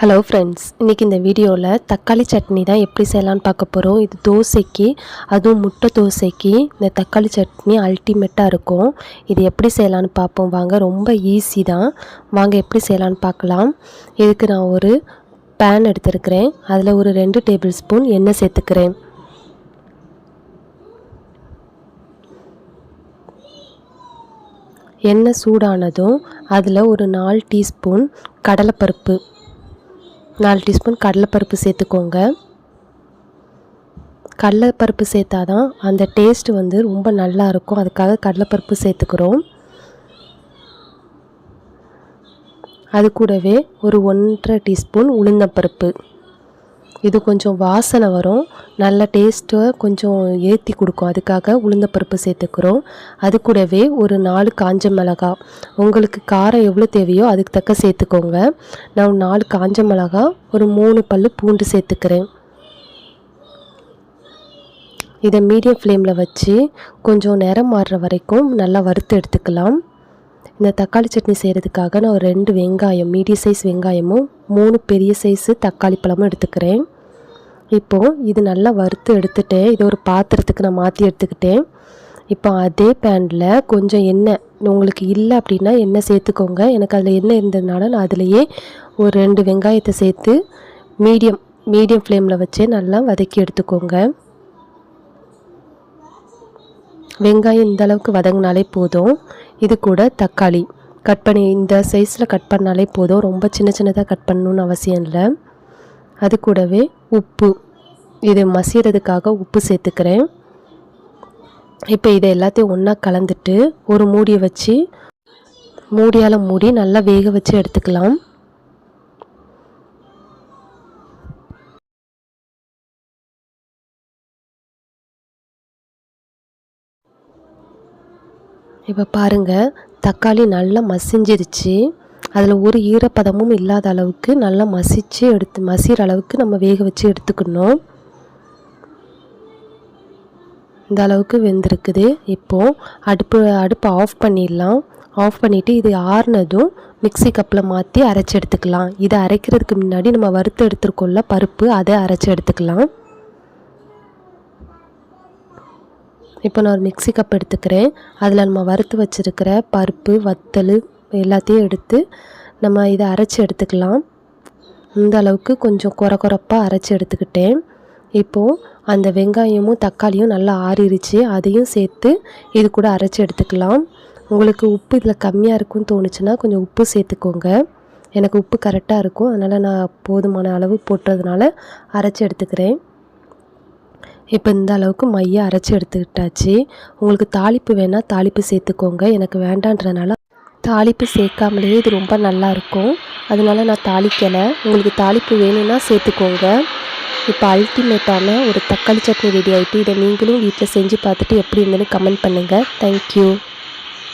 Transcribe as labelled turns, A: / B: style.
A: Hello friends இன்றைக்கி இந்த வீடியோவில் தக்காளி சட்னி தான் எப்படி செய்யலான்னு பார்க்க போகிறோம் இது தோசைக்கு அதுவும் முட்டை தோசைக்கு இந்த தக்காளி சட்னி அல்டிமேட்டாக இருக்கும். இது எப்படி செய்யலான்னு பார்ப்போம். வாங்க ரொம்ப ஈஸி தான். வாங்க எப்படி செய்யலான்னு பார்க்கலாம். இதுக்கு நான் ஒரு பேன் எடுத்துருக்கிறேன். அதில் ஒரு ரெண்டு டேபிள் ஸ்பூன் எண்ணெய் சேர்த்துக்கிறேன். எண்ணெய் சூடானதும் அதில் ஒரு நாலு டீஸ்பூன் கடலைப்பருப்பு. நாலு டீஸ்பூன் கடலைப்பருப்பு சேர்த்துக்கோங்க. கடலைப்பருப்பு சேர்த்தா தான் அந்த டேஸ்ட் வந்து ரொம்ப நல்லா இருக்கும். அதுக்காக கடலைப்பருப்பு சேர்த்துக்கிறோம். அது கூடவே ஒரு ஒன்றரை டீஸ்பூன் உளுந்தப்பருப்பு இது கொஞ்சம் வாசனை வரும். நல்ல டேஸ்ட்டை கொஞ்சம் ஏற்றி கொடுக்கும். அதுக்காக உளுந்தப்பருப்பு சேர்த்துக்கிறோம். அது கூடவே ஒரு நாலு காஞ்ச மிளகா. உங்களுக்கு காரம் எவ்வளோ தேவையோ அதுக்கு தக்க சேர்த்துக்கோங்க. நான் நாலு காஞ்ச மிளகா ஒரு மூணு பல் பூண்டு சேர்த்துக்கிறேன். இதை மீடியம் ஃப்ளேமில் வச்சு கொஞ்சம் நிறம் மாறுற வரைக்கும் நல்லா வறுத்து எடுத்துக்கலாம். இந்த தக்காளி சட்னி செய்கிறதுக்காக நான் ஒரு ரெண்டு வெங்காயம் மீடியம் சைஸ் வெங்காயமும் மூணு பெரிய சைஸு தக்காளி பழமும் எடுத்துக்கிறேன். இப்போது இது நல்லா வறுத்து எடுத்துட்டேன் இதை ஒரு பாத்திரத்துக்கு நான் மாற்றி எடுத்துக்கிட்டேன். இப்போ அதே பேனில் கொஞ்சம் எண்ணெய் உங்களுக்கு இல்லை அப்படின்னா எண்ணெய் சேர்த்துக்கோங்க. எனக்கு அதில் எண்ணெய் இருந்ததுனால நான் அதிலையே ஒரு ரெண்டு வெங்காயத்தை சேர்த்து மீடியம் மீடியம் ஃப்ளேமில் வச்சே நல்லா வதக்கி எடுத்துக்கோங்க. வெங்காயம் இந்த அளவுக்கு வதங்கினாலே போதும். இது கூட தக்காளி. கட் பண்ணி இந்த சைஸில் கட் பண்ணாலே போதும். ரொம்ப சின்ன சின்னதாக கட் பண்ணணுன்னு அவசியம் இல்லை. அது கூடவே உப்பு. இது மசிகிறதுக்காக உப்பு சேர்த்துக்கிறேன். இப்போ இதை எல்லாத்தையும் ஒன்றா கலந்துட்டு ஒரு மூடியை வச்சு மூடியால் மூடி நல்லா வேக வச்சு எடுத்துக்கலாம். இப்போ பாருங்கள் தக்காளி நல்லா மசிஞ்சிருச்சு. அதில் ஒரு ஈரப்பதமும் இல்லாத அளவுக்கு நல்லா மசித்து எடுத்து மசிகிற அளவுக்கு நம்ம வேக வச்சு எடுத்துக்கணும். இந்த அளவுக்கு வெந்திருக்குது. இப்போது அடுப்பு அடுப்பை ஆஃப் பண்ணிடலாம். ஆஃப் பண்ணிவிட்டு இது ஆறுனதும் மிக்சி கப்பில் மாற்றி அரைச்சி எடுத்துக்கலாம். இதை அரைக்கிறதுக்கு முன்னாடி நம்ம வறுத்து எடுத்துருக்கோம்ல பருப்பு அதை அரைச்சி எடுத்துக்கலாம். இப்போ நான் ஒரு மிக்சி கப் எடுத்துக்கிறேன். அதில் நம்ம வறுத்து வச்சுருக்கிற பருப்பு வத்தல் எல்லாத்தையும் எடுத்து நம்ம இதை அரைச்சி எடுத்துக்கலாம். இந்த அளவுக்கு கொஞ்சம் குறை குறப்பாக அரைச்சி எடுத்துக்கிட்டேன். இப்போது அந்த வெங்காயமும் தக்காளியும் நல்லா ஆறிடுச்சு அதையும் சேர்த்து இது கூட அரைச்சி எடுத்துக்கலாம். உங்களுக்கு உப்பு இதில் கம்மியாக இருக்கும்னு தோணுச்சுன்னா கொஞ்சம் உப்பு சேர்த்துக்கோங்க. எனக்கு உப்பு கரெக்டாக இருக்கும். அதனால் நான் போதுமான அளவு போட்டதுனால அரைச்சி எடுத்துக்கிறேன். இப்போ இந்த அளவுக்கு மைய அரைச்சி எடுத்துக்கிட்டாச்சு. உங்களுக்கு தாளிப்பு வேணால் தாளிப்பு சேர்த்துக்கோங்க. எனக்கு வேண்டான்றனால தாளிப்பு சேர்க்காமலேயே இது ரொம்ப நல்லாயிருக்கும். அதனால நான் தாளிக்கலை. உங்களுக்கு தாளிப்பு வேணும்னா சேர்த்துக்கோங்க. இப்போ அல்டிமேட்டான ஒரு தக்காளி சட்னி ரெடி ஆகிட்டு இதை நீங்களும் வீட்டில் செஞ்சு பார்த்துட்டு எப்படி இருந்ததுன்னு கமெண்ட் பண்ணுங்கள் தேங்க்யூ